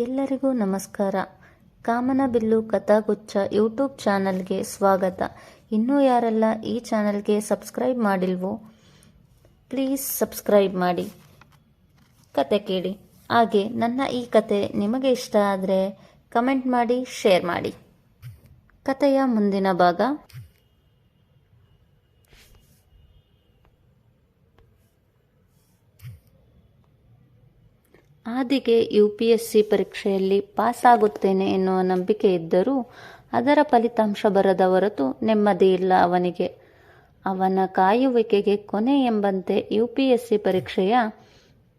ಎಲ್ಲರಿಗೂ ನಮಸ್ಕಾರ. ಕಾಮನಬಿಲ್ಲು ಕಥಾಗುಚ್ಛ ಯೂಟ್ಯೂಬ್ ಚಾನಲ್ಗೆ ಸ್ವಾಗತ. ಇನ್ನೂ ಯಾರೆಲ್ಲ ಈ ಚಾನಲ್ಗೆ ಸಬ್ಸ್ಕ್ರೈಬ್ ಮಾಡಿಲ್ವೋ, ಪ್ಲೀಸ್ ಸಬ್ಸ್ಕ್ರೈಬ್ ಮಾಡಿ. ಕತೆ ಕೇಳಿ. ಹಾಗೆ ನನ್ನ ಈ ಕತೆ ನಿಮಗೆ ಇಷ್ಟ ಆದರೆ ಕಮೆಂಟ್ ಮಾಡಿ, ಶೇರ್ ಮಾಡಿ. ಕತೆಯ ಮುಂದಿನ ಭಾಗ. ಆದಿಗೆ ಯು ಪಿ ಎಸ್ ಸಿ ಪರೀಕ್ಷೆಯಲ್ಲಿ ಪಾಸಾಗುತ್ತೇನೆ ಎನ್ನುವ ನಂಬಿಕೆ ಇದ್ದರೂ ಅದರ ಫಲಿತಾಂಶ ಬರದ ಹೊರತು ನೆಮ್ಮದಿ ಇಲ್ಲ ಅವನಿಗೆ. ಅವನ ಕಾಯುವಿಕೆಗೆ ಕೊನೆ ಎಂಬಂತೆ ಯು ಪಿ ಎಸ್ ಸಿ ಪರೀಕ್ಷೆಯ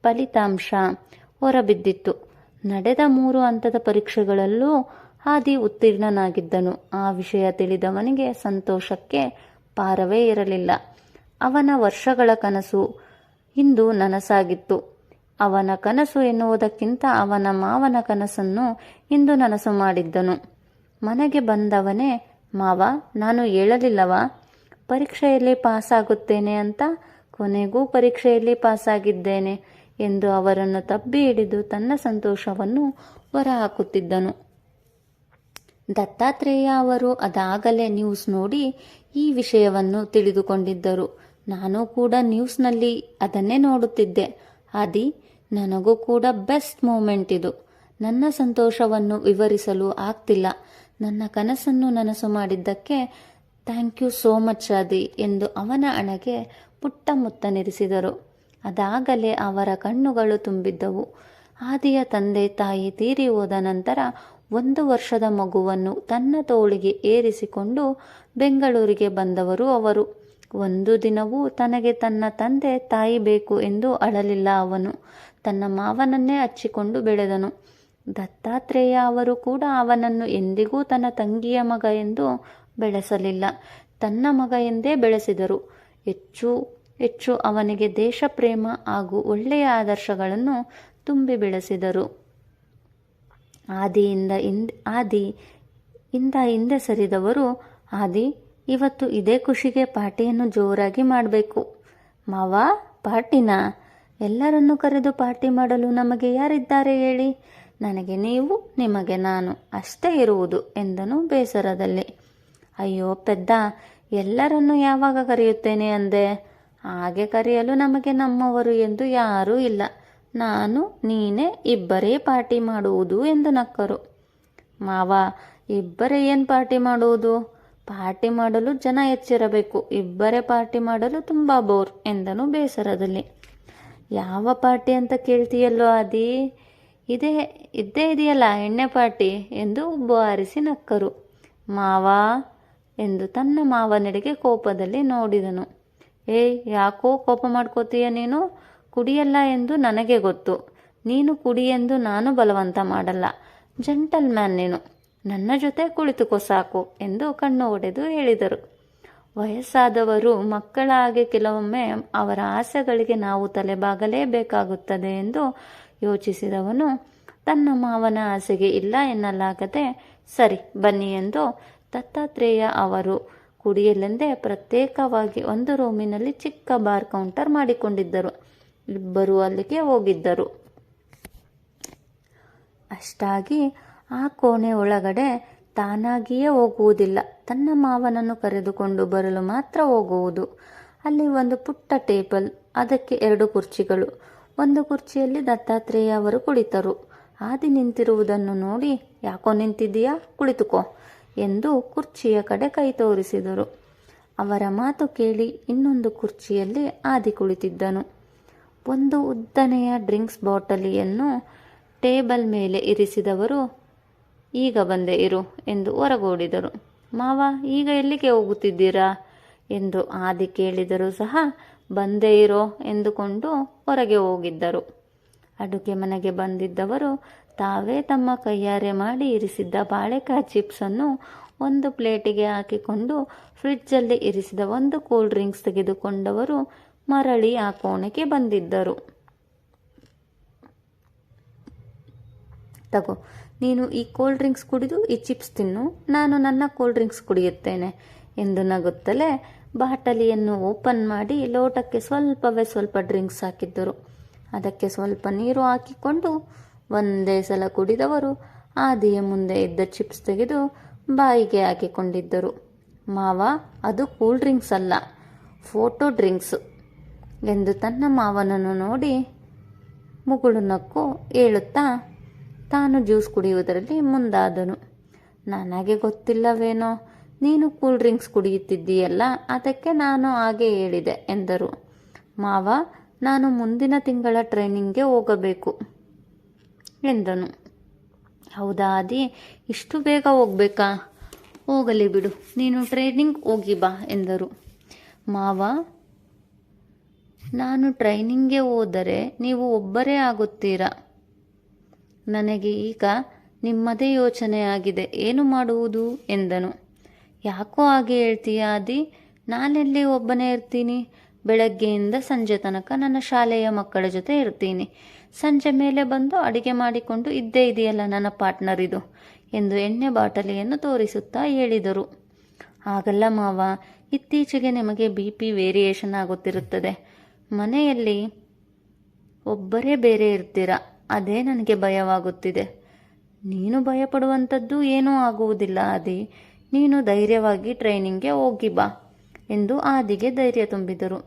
ಫಲಿತಾಂಶ ಹೊರಬಿದ್ದಿತ್ತು. ನಡೆದ ಮೂರು ಹಂತದ ಪರೀಕ್ಷೆಗಳಲ್ಲೂ ಹಾದಿ ಉತ್ತೀರ್ಣನಾಗಿದ್ದನು. ಆ ವಿಷಯ ತಿಳಿದವನಿಗೆ ಸಂತೋಷಕ್ಕೆ ಪಾರವೇ ಇರಲಿಲ್ಲ. ಅವನ ವರ್ಷಗಳ ಕನಸು ಇಂದು ನನಸಾಗಿತ್ತು. ಅವನ ಕನಸು ಎನ್ನುವುದಕ್ಕಿಂತ ಅವನ ಮಾವನ ಕನಸನ್ನು ಇಂದು ನನಸು ಮಾಡಿದ್ದನು. ಮನೆಗೆ ಬಂದವನೇ, ಮಾವ, ನಾನು ಹೇಳಲಿಲ್ಲವಾ? ಪರೀಕ್ಷೆಯಲ್ಲಿ ಪಾಸಾಗುತ್ತೇನೆ ಅಂತ ಕೊನೆಗೂ ಪರೀಕ್ಷೆಯಲ್ಲಿ ಪಾಸಾಗಿದ್ದೇನೆ ಎಂದು ಅವರನ್ನು ತಬ್ಬಿ ಹಿಡಿದು ತನ್ನ ಸಂತೋಷವನ್ನು ಹೊರಹಾಕುತ್ತಿದ್ದನು. ದತ್ತಾತ್ರೇಯ ಅವರು ಅದಾಗಲೇ ನ್ಯೂಸ್ ನೋಡಿ ಈ ವಿಷಯವನ್ನು ತಿಳಿದುಕೊಂಡಿದ್ದರು. ನಾನು ಕೂಡ ನ್ಯೂಸ್ನಲ್ಲಿ ಅದನ್ನೇ ನೋಡುತ್ತಿದ್ದೆ. ಆದಿ ನನಗೂ ಕೂಡ ಬೆಸ್ಟ್ ಮೂಮೆಂಟ್ ಇದು. ನನ್ನ ಸಂತೋಷವನ್ನು ವಿವರಿಸಲು ಆಗ್ತಿಲ್ಲ. ನನ್ನ ಕನಸನ್ನು ನನಸು ಮಾಡಿದ್ದಕ್ಕೆ ಥ್ಯಾಂಕ್ ಯು ಸೋ ಮಚ್ ಆದಿ ಎಂದು ಅವನ ಅಣಗೆ ಪುಟ್ಟ ಮುತ್ತನಿರಿಸಿದರು ಅದಾಗಲೇ ಅವರ ಕಣ್ಣುಗಳು ತುಂಬಿದ್ದವು. ಆದಿಯ ತಂದೆ ತಾಯಿ ತೀರಿ ಹೋದ ನಂತರ ಒಂದು ವರ್ಷದ ಮಗುವನ್ನು ತನ್ನ ತೋಳಿಗೆ ಏರಿಸಿಕೊಂಡು ಬೆಂಗಳೂರಿಗೆ ಬಂದವರು ಅವರು. ಒಂದು ದಿನವೂ ತನಗೆ ತನ್ನ ತಂದೆ ತಾಯಿ ಬೇಕು ಎಂದು ಅಳಲಿಲ್ಲ ಅವನು. ತನ್ನ ಮಾವನನ್ನೇ ಹಚ್ಚಿಕೊಂಡು ಬೆಳೆದನು. ದತ್ತಾತ್ರೇಯ ಅವರು ಕೂಡ ಅವನನ್ನು ಎಂದಿಗೂ ತನ್ನ ತಂಗಿಯ ಮಗ ಎಂದು ಬೆಳೆಸಲಿಲ್ಲ. ತನ್ನ ಮಗ ಎಂದೇ ಬೆಳೆಸಿದರು. ಹೆಚ್ಚು ಹೆಚ್ಚು ಅವನಿಗೆ ದೇಶಪ್ರೇಮ ಹಾಗೂ ಒಳ್ಳೆಯ ಆದರ್ಶಗಳನ್ನು ತುಂಬಿ ಬೆಳೆಸಿದರು. ಆದಿಯಿಂದ ಹಿಂದ್ ಆದಿ ಇಂದ ಹಿಂದೆ ಸರಿದವರು, ಆದಿ ಇವತ್ತು ಇದೇ ಖುಷಿಗೆ ಪಾರ್ಟಿಯನ್ನು ಜೋರಾಗಿ ಮಾಡಬೇಕು. ಮಾವ, ಪಾರ್ಟಿನಾ? ಎಲ್ಲರನ್ನು ಕರೆದು ಪಾರ್ಟಿ ಮಾಡಲು ನಮಗೆ ಯಾರಿದ್ದಾರೆ ಹೇಳಿ? ನನಗೆ ನೀವು, ನಿಮಗೆ ನಾನು ಅಷ್ಟೇ ಇರುವುದು ಎಂದನು ಬೇಸರದಲ್ಲಿ. ಅಯ್ಯೋ ಪೆದ್ದ, ಎಲ್ಲರನ್ನು ಯಾವಾಗ ಕರೆಯುತ್ತೇನೆ ಅಂದೆ? ಹಾಗೆ ಕರೆಯಲು ನಮಗೆ ನಮ್ಮವರು ಎಂದು ಯಾರೂ ಇಲ್ಲ. ನಾನು, ನೀನೇ ಇಬ್ಬರೇ ಪಾರ್ಟಿ ಮಾಡುವುದು ಎಂದು ನಕ್ಕರು. ಮಾವ, ಇಬ್ಬರೇ ಏನು ಪಾರ್ಟಿ ಮಾಡುವುದು? ಪಾರ್ಟಿ ಮಾಡಲು ಜನ ಹೆಚ್ಚಿರಬೇಕು ಇಬ್ಬರೇ ಪಾರ್ಟಿ ಮಾಡಲು ತುಂಬ ಬೋರ್ ಎಂದನು ಬೇಸರದಲ್ಲಿ. ಯಾವ ಪಾರ್ಟಿ ಅಂತ ಕೇಳ್ತೀಯಲ್ಲೋ ಆದಿ? ಇದೇ, ಇದ್ದೇ ಇದೆಯಲ್ಲ ಎಣ್ಣೆ ಪಾರ್ಟಿ ಎಂದು ಉಬ್ಬು ಹಾರಿಸಿ ನಕ್ಕರು. ಮಾವ ಎಂದು ತನ್ನ ಮಾವನಡೆಗೆ ಕೋಪದಲ್ಲಿ ನೋಡಿದನು. ಏಯ್, ಯಾಕೋ ಕೋಪ ಮಾಡ್ಕೋತೀಯ ನೀನು? ಕುಡಿಯಲ್ಲ ಎಂದು ನನಗೆ ಗೊತ್ತು. ನೀನು ಕುಡಿ ಎಂದು ನಾನು ಬಲವಂತ ಮಾಡಲ್ಲ. ಜಂಟಲ್ ಮ್ಯಾನ್ ನೀನು. ನನ್ನ ಜೊತೆ ಕುಳಿತುಕೋ ಸಾಕು ಎಂದು ಕಣ್ಣು ಒಡೆದು ಹೇಳಿದರು. ವಯಸ್ಸಾದವರು ಮಕ್ಕಳ ಹಾಗೆ ಕೆಲವೊಮ್ಮೆ ಅವರ ಆಸೆಗಳಿಗೆ ನಾವು ತಲೆಬಾಗಲೇಬೇಕಾಗುತ್ತದೆ ಎಂದು ಯೋಚಿಸಿದವನು, ತನ್ನ ಮಾವನ ಆಸೆಗೆ ಇಲ್ಲ ಎನ್ನಲಾಗದೆ, ಸರಿ, ಬನ್ನಿ ಎಂದು ದತ್ತಾತ್ರೇಯ ಅವರು ಕುಡಿಯಲೆಂದೇ ಪ್ರತ್ಯೇಕವಾಗಿ ಒಂದು ರೂಮಿನಲ್ಲಿ ಚಿಕ್ಕ ಬಾರ್ ಕೌಂಟರ್ ಮಾಡಿಕೊಂಡಿದ್ದರು. ಇಬ್ಬರು ಅಲ್ಲಿಗೆ ಹೋಗಿದ್ದರು. ಅಷ್ಟಾಗಿ ಆ ಕೋಣೆ ಒಳಗಡೆ ತಾನಾಗಿಯೇ ಹೋಗುವುದಿಲ್ಲ. ತನ್ನ ಮಾವನನ್ನು ಕರೆದುಕೊಂಡು ಬರಲು ಮಾತ್ರ ಹೋಗುವುದು. ಅಲ್ಲಿ ಒಂದು ಪುಟ್ಟ ಟೇಬಲ್, ಅದಕ್ಕೆ ಎರಡು ಕುರ್ಚಿಗಳು. ಒಂದು ಕುರ್ಚಿಯಲ್ಲಿ ದತ್ತಾತ್ರೇಯ ಅವರು ಕುಳಿತರು. ಆದಿ ನಿಂತಿರುವುದನ್ನು ನೋಡಿ, ಯಾಕೋ ನಿಂತಿದ್ದೀಯಾ? ಕುಳಿತುಕೋ ಎಂದು ಕುರ್ಚಿಯ ಕಡೆ ಕೈ ತೋರಿಸಿದರು. ಅವರ ಮಾತು ಕೇಳಿ ಇನ್ನೊಂದು ಕುರ್ಚಿಯಲ್ಲಿ ಆದಿ ಕುಳಿತಿದ್ದನು. ಒಂದು ಉದ್ದನೆಯ ಡ್ರಿಂಕ್ಸ್ ಬಾಟಲಿಯನ್ನು ಟೇಬಲ್ ಮೇಲೆ ಇರಿಸಿದವರು ಈಗ ಬಂದೆ ಇರು ಎಂದು ಹೊರಗೋಡಿದರು ಮಾವ, ಈಗ ಎಲ್ಲಿಗೆ ಹೋಗುತ್ತಿದ್ದೀರಾ? ಎಂದು ಆದಿ ಕೇಳಿದರೂ ಸಹ, ಬಂದೇ ಇರೋ ಎಂದುಕೊಂಡು ಹೊರಗೆ ಹೋಗಿದ್ದರು. ಅಡುಗೆ ಮನೆಗೆ ಬಂದಿದ್ದವರು ತಾವೇ ತಮ್ಮ ಕೈಯಾರೆ ಮಾಡಿ ಇರಿಸಿದ್ದ ಬಾಳೆಕಾಯಿ ಚಿಪ್ಸನ್ನು ಒಂದು ಪ್ಲೇಟಿಗೆ ಹಾಕಿಕೊಂಡು ಫ್ರಿಡ್ಜಲ್ಲಿ ಇರಿಸಿದ ಒಂದು ಕೂಲ್ ಡ್ರಿಂಕ್ಸ್ ತೆಗೆದುಕೊಂಡವರು ಮರಳಿ ಆ ಕೋಣೆಗೆ ಬಂದಿದ್ದರು. ತಗೋ ನೀನು ಈ ಕೋಲ್ಡ್ ಡ್ರಿಂಕ್ಸ್ ಕುಡಿದು ಈ ಚಿಪ್ಸ್ ತಿನ್ನು. ನಾನು ನನ್ನ ಕೋಲ್ಡ್ ಡ್ರಿಂಕ್ಸ್ ಕುಡಿಯುತ್ತೇನೆ ಎಂದು ನಗುತ್ತಲೇ ಬಾಟಲಿಯನ್ನು ಓಪನ್ ಮಾಡಿ ಲೋಟಕ್ಕೆ ಸ್ವಲ್ಪವೇ ಸ್ವಲ್ಪ ಡ್ರಿಂಕ್ಸ್ ಹಾಕಿದ್ದರು. ಅದಕ್ಕೆ ಸ್ವಲ್ಪ ನೀರು ಹಾಕಿಕೊಂಡು ಒಂದೇ ಸಲ ಕುಡಿದವರು ಆದಿಯ ಮುಂದೆ ಇದ್ದ ಚಿಪ್ಸ್ ತೆಗೆದು ಬಾಯಿಗೆ ಹಾಕಿಕೊಂಡಿದ್ದರು. ಮಾವ, ಅದು ಕೂಲ್ ಡ್ರಿಂಕ್ಸ್ ಅಲ್ಲ ಫೋಟೋ ಡ್ರಿಂಕ್ಸ್ ಎಂದು ತನ್ನ ಮಾವನನ್ನು ನೋಡಿ ಮುಗುಳು ನಕ್ಕು ಹೇಳುತ್ತಾ ತಾನು ಜ್ಯೂಸ್ ಕುಡಿಯುವುದರಲ್ಲಿ ಮುಂದಾದನು. ನನಗೆ ಗೊತ್ತಿಲ್ಲವೇನೋ, ನೀನು ಕೂಲ್ ಡ್ರಿಂಕ್ಸ್ ಕುಡಿಯುತ್ತಿದ್ದೀಯಲ್ಲ, ಅದಕ್ಕೆ ನಾನು ಹಾಗೆ ಹೇಳಿದೆ ಎಂದರು. ಮಾವ, ನಾನು ಮುಂದಿನ ತಿಂಗಳ ಟ್ರೈನಿಂಗ್ಗೆ ಹೋಗಬೇಕು ಎಂದನು. ಹೌದಾ ಅದಿ ಇಷ್ಟು ಬೇಗ ಹೋಗ್ಬೇಕಾ? ಹೋಗಲಿ ಬಿಡು, ನೀನು ಟ್ರೈನಿಂಗ್ ಹೋಗಿ ಬಾ ಎಂದರು. ಮಾವ, ನಾನು ಟ್ರೈನಿಂಗ್ಗೆ ಹೋದರೆ ನೀವು ಒಬ್ಬರೇ ಆಗುತ್ತೀರಾ? ನನಗೆ ಈಗ ನಿಮ್ಮದೇ ಯೋಚನೆ ಆಗಿದೆ. ಏನು ಮಾಡುವುದು? ಎಂದನು. ಯಾಕೋ ಹಾಗೆ ಹೇಳ್ತೀಯ ಆದಿ? ನಾನೆಲ್ಲಿ ಒಬ್ಬನೇ ಇರ್ತೀನಿ? ಬೆಳಗ್ಗೆಯಿಂದ ಸಂಜೆ ತನಕ ನನ್ನ ಶಾಲೆಯ ಮಕ್ಕಳ ಜೊತೆ ಇರ್ತೀನಿ. ಸಂಜೆ ಮೇಲೆ ಬಂದು ಅಡಿಗೆ ಮಾಡಿಕೊಂಡು ಇದ್ದೇ ಇದೆಯಲ್ಲ ನನ್ನ ಪಾರ್ಟ್ನರ್ ಇದು ಎಂದು ಎಣ್ಣೆ ಬಾಟಲಿಯನ್ನು ತೋರಿಸುತ್ತಾ ಹೇಳಿದರು. ಹಾಗಲ್ಲ ಮಾವ, ಇತ್ತೀಚೆಗೆ ನಿಮಗೆ ಬಿ ಪಿ ವೇರಿಯೇಷನ್ ಆಗುತ್ತಿರುತ್ತದೆ. ಮನೆಯಲ್ಲಿ ಒಬ್ಬರೇ ಬೇರೆ ಇರ್ತೀರ? ಅದೇ ನನಗೆ ಭಯವಾಗುತ್ತಿದೆ. ನೀನು ಭಯಪಡುವಂಥದ್ದು ಏನೂ ಆಗುವುದಿಲ್ಲ ಆದಿ ನೀನು ಧೈರ್ಯವಾಗಿ ಟ್ರೈನಿಂಗ್ಗೆ ಹೋಗಿ ಬಾ ಎಂದು ಆದಿಗೆ ಧೈರ್ಯ ತುಂಬಿದರು.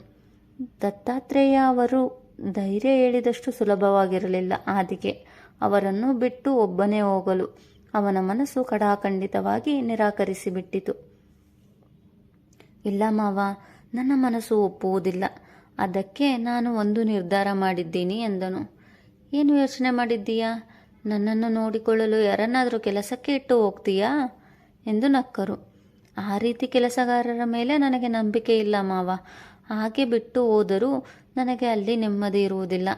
ದತ್ತಾತ್ರೇಯ ಅವರು ಧೈರ್ಯ ಹೇಳಿದಷ್ಟು ಸುಲಭವಾಗಿರಲಿಲ್ಲ ಆದಿಗೆ. ಅವರನ್ನು ಬಿಟ್ಟು ಒಬ್ಬನೇ ಹೋಗಲು ಅವನ ಮನಸ್ಸು ಕಡಾಖಂಡಿತವಾಗಿ ನಿರಾಕರಿಸಿಬಿಟ್ಟಿತು. ಇಲ್ಲ ಮಾವ, ನನ್ನ ಮನಸ್ಸು ಒಪ್ಪುವುದಿಲ್ಲ. ಅದಕ್ಕೆ ನಾನು ಒಂದು ನಿರ್ಧಾರ ಮಾಡಿದ್ದೀನಿ ಎಂದನು. ಏನು ಯೋಚನೆ ಮಾಡಿದ್ದೀಯಾ? ನನ್ನನ್ನು ನೋಡಿಕೊಳ್ಳಲು ಯಾರನ್ನಾದರೂ ಕೆಲಸಕ್ಕೆ ಇಟ್ಟು ಹೋಗ್ತೀಯಾ? ಎಂದು ನಕ್ಕರು. ಆ ರೀತಿ ಕೆಲಸಗಾರರ ಮೇಲೆ ನನಗೆ ನಂಬಿಕೆ ಇಲ್ಲ ಮಾವ. ಹಾಗೆ ಬಿಟ್ಟು ಹೋದರೂ ನನಗೆ ಅಲ್ಲಿ ನೆಮ್ಮದಿ ಇರುವುದಿಲ್ಲ.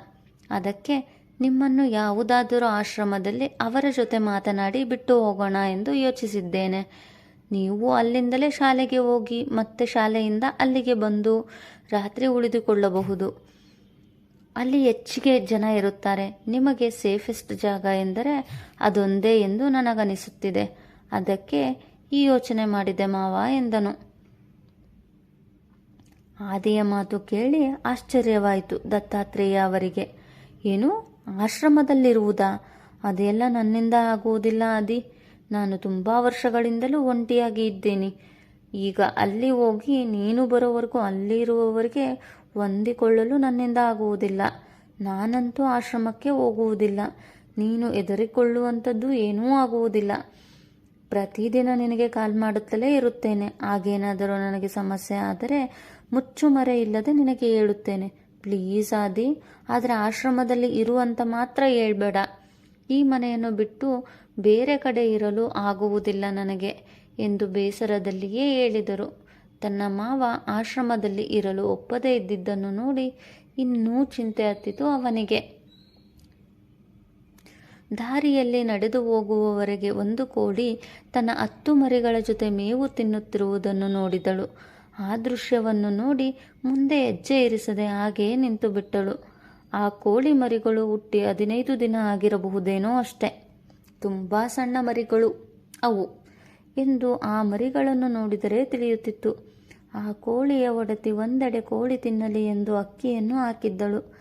ಅದಕ್ಕೆ ನಿಮ್ಮನ್ನು ಯಾವುದಾದರೂ ಆಶ್ರಮದಲ್ಲಿ ಅವರ ಜೊತೆ ಮಾತನಾಡಿ ಬಿಟ್ಟು ಹೋಗೋಣ ಎಂದು ಯೋಚಿಸಿದ್ದೇನೆ. ನೀವು ಅಲ್ಲಿಂದಲೇ ಶಾಲೆಗೆ ಹೋಗಿ ಮತ್ತೆ ಶಾಲೆಯಿಂದ ಅಲ್ಲಿಗೆ ಬಂದು ರಾತ್ರಿ ಉಳಿದುಕೊಳ್ಳಬಹುದು. ಅಲ್ಲಿ ಹೆಚ್ಚಿಗೆ ಜನ ಇರುತ್ತಾರೆ. ನಿಮಗೆ ಸೇಫೆಸ್ಟ್ ಜಾಗ ಎಂದರೆ ಅದೊಂದೇ ಎಂದು ನನಗನಿಸುತ್ತಿದೆ. ಅದಕ್ಕೆ ಈ ಯೋಚನೆ ಮಾಡಿದೆ ಮಾವ ಎಂದನು. ಆದಿಯ ಮಾತು ಕೇಳಿ ಆಶ್ಚರ್ಯವಾಯಿತು ದತ್ತಾತ್ರೇಯ ಅವರಿಗೆ. ಏನು? ಆಶ್ರಮದಲ್ಲಿರುವುದಾ? ಅದೆಲ್ಲ ನನ್ನಿಂದ ಆಗುವುದಿಲ್ಲ ಆದಿ. ನಾನು ತುಂಬ ವರ್ಷಗಳಿಂದಲೂ ಒಂಟಿಯಾಗಿ ಇದ್ದೇನೆ. ಈಗ ಅಲ್ಲಿ ಹೋಗಿ ನೀನು ಬರೋವರೆಗೂ ಅಲ್ಲಿ ಇರುವವರೆಗೆ ಹೊಂದಿಕೊಳ್ಳಲು ನನ್ನಿಂದ ಆಗುವುದಿಲ್ಲ. ನಾನಂತೂ ಆಶ್ರಮಕ್ಕೆ ಹೋಗುವುದಿಲ್ಲ. ನೀನು ಎದುರಿಕೊಳ್ಳುವಂಥದ್ದು ಏನೂ ಆಗುವುದಿಲ್ಲ. ಪ್ರತಿದಿನ ನಿನಗೆ ಕಾಲ್ ಮಾಡುತ್ತಲೇ ಇರುತ್ತೇನೆ. ಆಗೇನಾದರೂ ನನಗೆ ಸಮಸ್ಯೆ ಆದರೆ ಮುಚ್ಚುಮರೆ ಇಲ್ಲದೆ ನಿನಗೆ ಹೇಳುತ್ತೇನೆ. ಪ್ಲೀಸ್ ಆದಿ, ಆದರೆ ಆಶ್ರಮದಲ್ಲಿ ಇರುವಂತ ಮಾತ್ರ ಹೇಳ್ಬೇಡ. ಈ ಮನೆಯನ್ನು ಬಿಟ್ಟು ಬೇರೆ ಕಡೆ ಇರಲು ಆಗುವುದಿಲ್ಲ ನನಗೆ ಎಂದು ಬೇಸರದಲ್ಲಿಯೇ ಹೇಳಿದರು. ತನ್ನ ಮಾವ ಆಶ್ರಮದಲ್ಲಿ ಇರಲು ಒಪ್ಪದೇ ಇದ್ದಿದ್ದನ್ನು ನೋಡಿ ಇನ್ನೂ ಚಿಂತೆ ಹತ್ತಿತು ಅವನಿಗೆ. ದಾರಿಯಲ್ಲಿ ನಡೆದು ಹೋಗುವವರೆಗೆ ಒಂದು ಕೋಳಿ ತನ್ನ ಹತ್ತು ಮರಿಗಳ ಜೊತೆ ಮೇವು ತಿನ್ನುತ್ತಿರುವುದನ್ನು ನೋಡಿದಳು. ಆ ದೃಶ್ಯವನ್ನು ನೋಡಿ ಮುಂದೆ ಹೆಜ್ಜೆ ಇರಿಸದೆ ಹಾಗೆಯೇ ನಿಂತು ಬಿಟ್ಟಳು. ಆ ಕೋಳಿ ಮರಿಗಳು ಹುಟ್ಟಿ ಹದಿನೈದು ದಿನ ಆಗಿರಬಹುದೇನೋ ಅಷ್ಟೆ. ತುಂಬ ಸಣ್ಣ ಮರಿಗಳು ಅವು. ಎಂದು ಆ ಮರಿಗಳನ್ನು ನೋಡಿದರೆ ತಿಳಿಯುತ್ತಿತ್ತು. ಆ ಕೋಳಿಯ ಒಡತಿ ಒಂದೆಡೆ ಕೋಳಿ ತಿನ್ನಲಿ ಎಂದು ಅಕ್ಕಿಯನ್ನು ಹಾಕಿದ್ದಳು.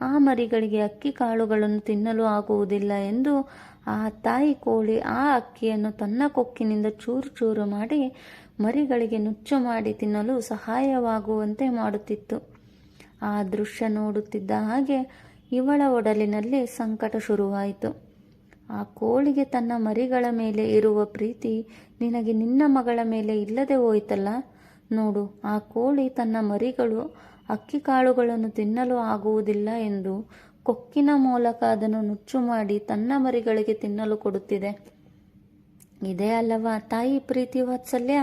ಆ ಮರಿಗಳಿಗೆ ಅಕ್ಕಿ ಕಾಳುಗಳನ್ನು ತಿನ್ನಲು ಆಗುವುದಿಲ್ಲ ಎಂದು ಆ ತಾಯಿ ಕೋಳಿ ಆ ಅಕ್ಕಿಯನ್ನು ತನ್ನ ಕೊಕ್ಕಿನಿಂದ ಚೂರು ಚೂರು ಮಾಡಿ ಮರಿಗಳಿಗೆ ನುಚ್ಚು ಮಾಡಿ ತಿನ್ನಲು ಸಹಾಯವಾಗುವಂತೆ ಮಾಡುತ್ತಿತ್ತು. ಆ ದೃಶ್ಯ ನೋಡುತ್ತಿದ್ದ ಹಾಗೆ ಇವಳ ಒಡಲಿನಲ್ಲಿ ಸಂಕಟ ಶುರುವಾಯಿತು. ಆ ಕೋಳಿಗೆ ತನ್ನ ಮರಿಗಳ ಮೇಲೆ ಇರುವ ಪ್ರೀತಿ ನಿನಗೆ ನಿನ್ನ ಮಗಳ ಮೇಲೆ ಇಲ್ಲದೆ ಹೋಯ್ತಲ್ಲ? ನೋಡು, ಆ ಕೋಳಿ ತನ್ನ ಮರಿಗಳು ಅಕ್ಕಿ ಕಾಳುಗಳನ್ನು ತಿನ್ನಲು ಆಗುವುದಿಲ್ಲ ಎಂದು ಕೊಕ್ಕಿನ ಮೂಲಕ ಅದನ್ನು ನುಚ್ಚು ಮಾಡಿ ತನ್ನ ಮರಿಗಳಿಗೆ ತಿನ್ನಲು ಕೊಡುತ್ತಿದೆ. ಇದೇ ಅಲ್ಲವಾ, ತಾಯಿ ಪ್ರೀತಿ ವಾತ್ಸಲ್ಯ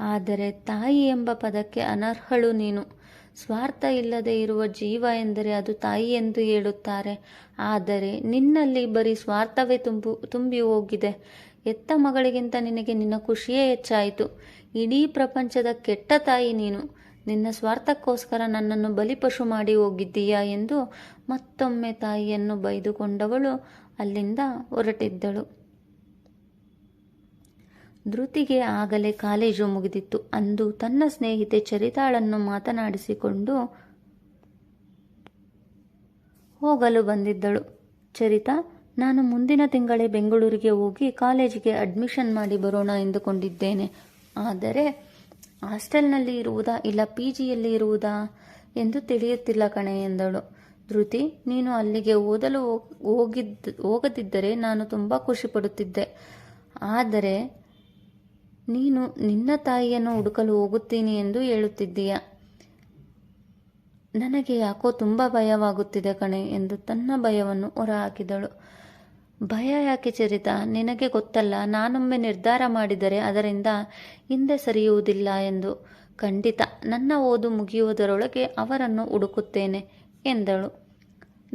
ಆದರೆ ತಾಯಿ ಎಂಬ ಪದಕ್ಕೆ ಅನರ್ಹಳು ನೀನು. ಸ್ವಾರ್ಥ ಇಲ್ಲದೆ ಇರುವ ಜೀವ ಎಂದರೆ ಅದು ತಾಯಿ ಎಂದು ಹೇಳುತ್ತಾರೆ. ಆದರೆ ನಿನ್ನಲ್ಲಿ ಬರೀ ಸ್ವಾರ್ಥವೇ ತುಂಬು, ತುಂಬಿ ಹೋಗಿದೆ. ಎತ್ತ ಮಗಳಿಗಿಂತ ನಿನಗೆ ನಿನ್ನ ಖುಷಿಯೇ ಹೆಚ್ಚಾಯಿತು. ಇಡೀ ಪ್ರಪಂಚದ ಕೆಟ್ಟ ತಾಯಿ ನೀನು. ನಿನ್ನ ಸ್ವಾರ್ಥಕ್ಕೋಸ್ಕರ ನನ್ನನ್ನು ಬಲಿಪಶು ಮಾಡಿ ಹೋಗಿದ್ದೀಯಾ ಎಂದು ಮತ್ತೊಮ್ಮೆ ತಾಯಿಯನ್ನು ಬೈದುಕೊಂಡವಳು ಅಲ್ಲಿಂದ ಹೊರಟಿದ್ದಳು. ಧೃತಿಗೆ ಆಗಲೇ ಕಾಲೇಜು ಮುಗಿದಿತ್ತು. ಅಂದು ತನ್ನ ಸ್ನೇಹಿತೆ ಚರಿತಾಳನ್ನು ಮಾತನಾಡಿಸಿಕೊಂಡು ಹೋಗಲು ಬಂದಿದ್ದಳು. ಚರಿತಾ, ನಾನು ಮುಂದಿನ ತಿಂಗಳೇ ಬೆಂಗಳೂರಿಗೆ ಹೋಗಿ ಕಾಲೇಜಿಗೆ ಅಡ್ಮಿಷನ್ ಮಾಡಿ ಬರೋಣ ಎಂದುಕೊಂಡಿದ್ದೇನೆ. ಆದರೆ ಹಾಸ್ಟೆಲ್ನಲ್ಲಿ ಇರುವುದಾ ಇಲ್ಲ, ಪಿ ಜಿಯಲ್ಲಿ ಇರುವುದಾ ಎಂದು ತಿಳಿಯುತ್ತಿಲ್ಲ ಕಣೆ ಎಂದಳು. ಧೃತಿ, ನೀನು ಅಲ್ಲಿಗೆ ಓದಲು ಹೋಗ್- ಹೋಗಿದ್ದ, ಹೋಗದಿದ್ದರೆ ನಾನು ತುಂಬ ಖುಷಿ ಪಡುತ್ತಿದ್ದೆ. ಆದರೆ ನೀನು ನಿನ್ನ ತಾಯಿಯನ್ನು ಹುಡುಕಲು ಹೋಗುತ್ತೀನಿ ಎಂದು ಹೇಳುತ್ತಿದ್ದೀಯ. ನನಗೆ ಯಾಕೋ ತುಂಬ ಭಯವಾಗುತ್ತಿದೆ ಕಣೆ ಎಂದು ತನ್ನ ಭಯವನ್ನು ಹೊರಹಾಕಿದಳು. ಭಯ ಯಾಕೆ ಚರಿತ? ನಿನಗೆ ಗೊತ್ತಲ್ಲ, ನಾನೊಮ್ಮೆ ನಿರ್ಧಾರ ಮಾಡಿದರೆ ಅದರಿಂದ ಹಿಂದೆ ಸರಿಯುವುದಿಲ್ಲ ಎಂದು. ಖಂಡಿತ, ನನ್ನ ಓದು ಮುಗಿಯುವುದರೊಳಗೆ ಅವರನ್ನು ಹುಡುಕುತ್ತೇನೆ ಎಂದಳು.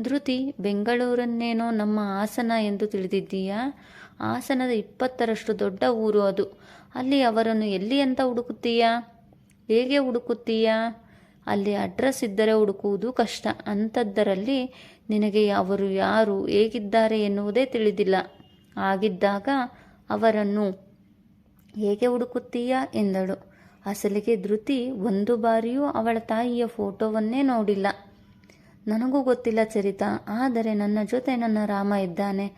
ಧೃತಿ, ಬೆಂಗಳೂರನ್ನೇನೋ ನಮ್ಮ ಹಾಸನ ಎಂದು ತಿಳಿದಿದ್ದೀಯಾ? ಹಾಸನದ ಇಪ್ಪತ್ತರಷ್ಟು ದೊಡ್ಡ ಊರು ಅದು. ಅಲ್ಲಿ ಅವರನ್ನು ಎಲ್ಲಿ ಅಂತ ಹುಡುಕುತ್ತೀಯಾ? ಹೇಗೆ ಹುಡುಕುತ್ತೀಯಾ? ಅಲ್ಲಿ ಅಡ್ರೆಸ್ ಇದ್ದರೆ ಹುಡುಕುವುದು ಕಷ್ಟ. ಅಂಥದ್ದರಲ್ಲಿ ನಿನಗೆ ಅವರು ಯಾರು, ಹೇಗಿದ್ದಾರೆ ಎನ್ನುವುದೇ ತಿಳಿದಿಲ್ಲ. ಆಗಿದ್ದಾಗ ಅವರನ್ನು ಹೇಗೆ ಹುಡುಕುತ್ತೀಯಾ ಎಂದಳು. ಅಸಲಿಗೆ ಧೃತಿ ಒಂದು ಬಾರಿಯೂ ಅವಳ ತಾಯಿಯ ಫೋಟೋವನ್ನೇ ನೋಡಿಲ್ಲ. ನನಗೂ ಗೊತ್ತಿಲ್ಲ ಚರಿತಾ, ಆದರೆ ನನ್ನ ಜೊತೆ ನನ್ನ ರಾಮ ಇದ್ದಾನೆ.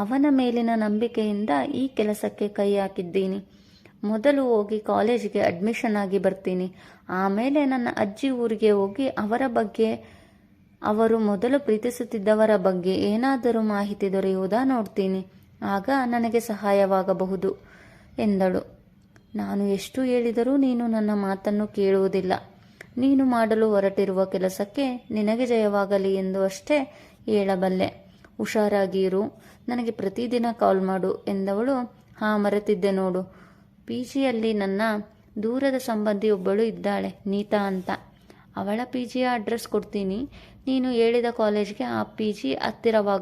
ಅವನ ಮೇಲಿನ ನಂಬಿಕೆಯಿಂದ ಈ ಕೆಲಸಕ್ಕೆ ಕೈ ಹಾಕಿದ್ದೀನಿ. ಮೊದಲು ಹೋಗಿ ಕಾಲೇಜಿಗೆ ಅಡ್ಮಿಷನ್ ಆಗಿ ಬರ್ತೀನಿ. ಆಮೇಲೆ ನನ್ನ ಅಜ್ಜಿ ಊರಿಗೆ ಹೋಗಿ ಅವರ ಬಗ್ಗೆ, ಅವರು ಮೊದಲು ಪ್ರೀತಿಸುತ್ತಿದ್ದವರ ಬಗ್ಗೆ ಏನಾದರೂ ಮಾಹಿತಿ ದೊರೆಯುವುದಾ ನೋಡ್ತೀನಿ. ಆಗ ನನಗೆ ಸಹಾಯವಾಗಬಹುದು, ಎಂದಳು. ನಾನು ಎಷ್ಟು ಹೇಳಿದರೂ ನೀನು ನನ್ನ ಮಾತನ್ನು ಕೇಳುವುದಿಲ್ಲ. ನೀನು ಮಾಡಲು ಹೊರಟಿರುವ ಕೆಲಸಕ್ಕೆ ನಿನಗೆ ಜಯವಾಗಲಿ ಎಂದು ಅಷ್ಟೇ ಹೇಳಬಲ್ಲೆ. ಹುಷಾರಾಗಿ ಇರು. ನನಗೆ ಪ್ರತಿದಿನ ಕಾಲ್ ಮಾಡು ಎಂದವಳು, ಹಾ, ಮರೆತಿದ್ದೆ ನೋಡು. ಪಿ ಜಿಯಲ್ಲಿ ನನ್ನ ದೂರದ ಸಂಬಂಧಿಯೊಬ್ಬಳು ಇದ್ದಾಳೆ, ನೀತಾ ಅಂತ. ಅವಳ ಪಿ ಜಿಯ ಅಡ್ರೆಸ್ ಕೊಡ್ತೀನಿ. ನೀನು ಹೇಳಿದ ಕಾಲೇಜ್ಗೆ ಆ ಪಿ ಜಿ ಹತ್ತಿರವಾಗ.